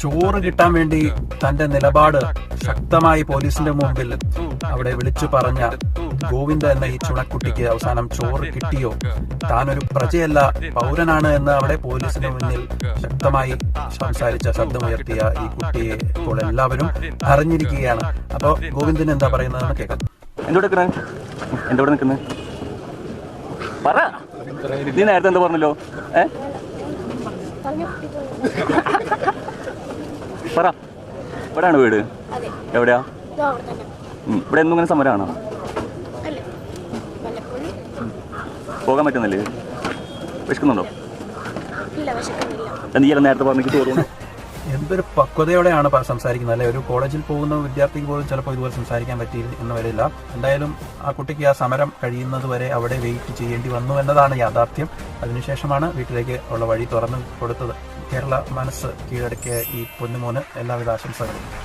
ചോറ് കിട്ടാൻ വേണ്ടി തന്റെ നിലപാട് ശക്തമായി പോലീസിന്റെ മുമ്പിൽ അവിടെ വിളിച്ചു പറഞ്ഞ ഗോവിന്ദ എന്ന ഈ ചുണക്കുട്ടിക്ക് അവസാനം ചോറ് കിട്ടിയോ? താനൊരു പ്രജയല്ല പൗരനാണ് എന്ന് അവിടെ പോലീസിന് മുന്നിൽ ശക്തമായി സംസാരിച്ച ശബ്ദമുയർത്തിയ ഈ കുട്ടിയെ ഇപ്പോൾ എല്ലാവരും അറിഞ്ഞിരിക്കുകയാണ്. അപ്പോൾ ഗോവിന്ദൻ എന്താ പറയുന്നതെന്ന് കേൾക്കാം. എന്തോടെ പറ. നീ നേരത്തെ എന്താ പറഞ്ഞല്ലോ? ഏ? പറ. ഇവിടെയാണ് വീട്. എവിടെയാ? ഇവിടെ എന്നും ഇങ്ങനെ സമരമാണോ? പോകാൻ പറ്റുന്നില്ലേ? വിശക്കുന്നുണ്ടോ? നീ നേരത്തെ പറഞ്ഞിട്ട് തോന്നുന്നു എന്തൊരു പക്വതയോടെയാണ് സംസാരിക്കുന്നത് അല്ലെ? ഒരു കോളേജിൽ പോകുന്ന വിദ്യാർത്ഥിക്ക് പോലും ചിലപ്പോൾ ഇതുപോലെ സംസാരിക്കാൻ പറ്റി എന്ന് വരില്ല എന്തായാലും ആ കുട്ടിക്ക് ആ സമരം കഴിയുന്നത് വരെ അവിടെ വെയിറ്റ് ചെയ്യേണ്ടി വന്നു എന്നതാണ് യാഥാർത്ഥ്യം. അതിനുശേഷമാണ് വീട്ടിലേക്ക് ഉള്ള വഴി തുറന്നു കൊടുത്തത്. കേരള മനസ്സ് കീഴടക്കിയ ഈ പൊന്നുമോന് എല്ലാവിധ ആശംസകളും.